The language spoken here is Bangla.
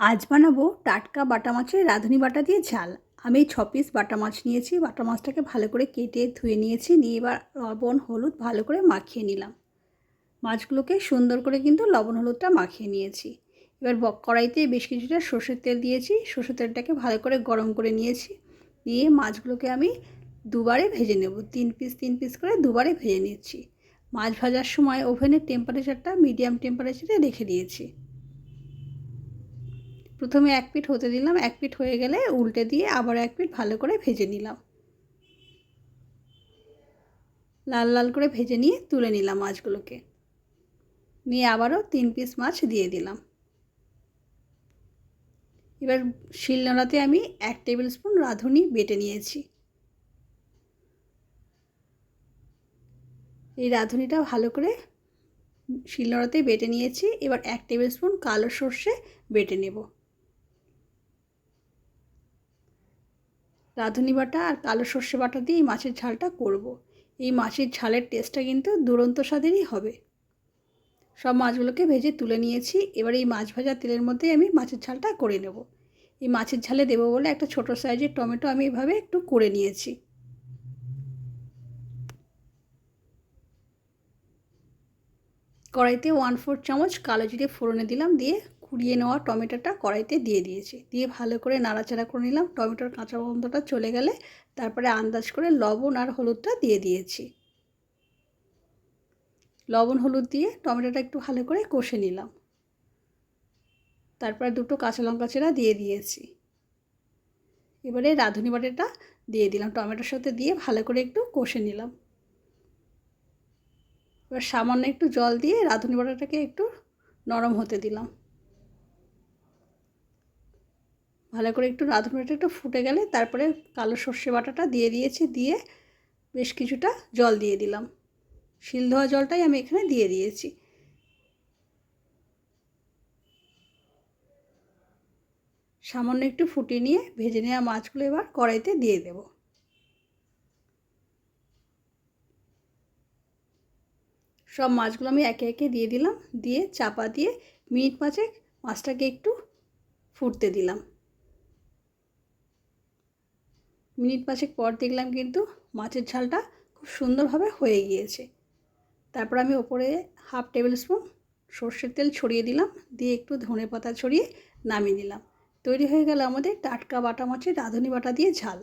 আজ বানাবো টাটকা বাটা মাছের রাঁধুনি বাটা দিয়ে ঝাল। আমি ছ পিস বাটা মাছ নিয়েছি, বাটা মাছটাকে ভালো করে কেটে ধুয়ে নিয়েছি, নিয়ে এবার লবণ, হলুদ ভালো করে মাখিয়ে নিলাম। মাছগুলোকে সুন্দর করে কিন্তু লবণ, হলুদটা মাখিয়ে নিয়েছি। এবার কড়াইতে বেশ কিছুটা সর্ষের তেল দিয়েছি, সর্ষের তেলটাকে ভালো করে গরম করে নিয়েছি। নিয়ে মাছগুলোকে আমি দুবারে ভেজে নেব, তিন পিস তিন পিস করে দুবারে ভেজে নিচ্ছি। মাছ ভাজার সময় ওভেনের টেম্পারেচারটা মিডিয়াম টেম্পারেচারে রেখে দিয়েছি। প্রথমে এক পিঠ হতে দিলাম, এক পিঠ হয়ে গেলে উল্টে দিয়ে আবার এক পিঠ ভালো করে ভেজে নিলাম। লাল লাল করে ভেজে নিয়ে তুলে নিলাম মাছগুলোকে। নিয়ে আবারও তিন পিস মাছ দিয়ে দিলাম। এবার শিলনোড়াতে আমি এক টেবিল স্পুন রাঁধুনি বেটে নিয়েছি। এই রাঁধুনিটা ভালো করে শিলনোড়াতে বেটে নিয়েছি। এবার এক টেবিল স্পুন কালো সর্ষে বেটে নেব। রাঁধুনি বাটা আর কালো সর্ষে বাটা দিয়ে এই মাছের ঝালটা করব। এই মাছের ঝালের টেস্টটা কিন্তু দুরন্ত স্বাদেরই হবে। সব মাছগুলোকে ভেজে তুলে নিয়েছি। এবার এই মাছ ভাজা তেলের মধ্যেই আমি মাছের ঝালটা করে নেব। এই মাছের ঝালে দেবো বলে একটা ছোট সাইজের টমেটো আমি এভাবে একটু করে নিয়েছি। কড়াইতে ওয়ান ফোর চামচ কালো জিরে ফোড়নে দিলাম দিয়ে কুড়িয়ে নেওয়া টমেটোটা কড়াইতে দিয়ে দিয়েছি। দিয়ে ভালো করে নাড়াচাড়া করে নিলাম। টমেটোর কাঁচা গন্ধটা চলে গেলে তারপরে আন্দাজ করে লবণ আর হলুদটা দিয়ে দিয়েছি। লবণ, হলুদ দিয়ে টমেটোটা একটু ভালো করে কষে নিলাম। তারপরে দুটো কাঁচা লঙ্কা চেরা দিয়ে দিয়েছি। এবারে রাঁধুনি বাটাটা দিয়ে দিলাম। টমেটোর সাথে দিয়ে ভালো করে একটু কষে নিলাম। এবার সামান্য একটু জল দিয়ে রাঁধুনি বাটাটাকে একটু নরম হতে দিলাম। ভালো করে একটু রাঁধুনি বাটাটা একটু ফুটে গেলে তারপরে কালো সর্ষে বাটাটা দিয়ে দিয়েছি, দিয়ে বেশ কিছুটা জল দিয়ে দিলাম। শিল ধোয়া জলটাই আমি এখানে দিয়ে দিয়েছি। সামান্য একটু ফুটিয়ে নিয়ে ভেজে নেওয়া মাছগুলো এবার কড়াইতে দিয়ে দেব। সব মাছগুলো আমি একে একে দিয়ে দিলাম, দিয়ে চাপা দিয়ে মিনিট পাঁচেক মাছটাকে একটু ফুটতে দিলাম। মিনিট পাঁচেক পর দেখলাম কিন্তু মাছের ঝালটা খুব সুন্দরভাবে হয়ে গিয়েছে। তারপর আমি ওপরে হাফ টেবিল স্পুন সর্ষের তেল ছড়িয়ে দিলাম, দিয়ে একটু ধনে পাতা ছড়িয়ে নামিয়ে নিলাম। তৈরি হয়ে গেল আমাদের টাটকা বাটা মাছের রাঁধুনি বাটা দিয়ে ঝাল।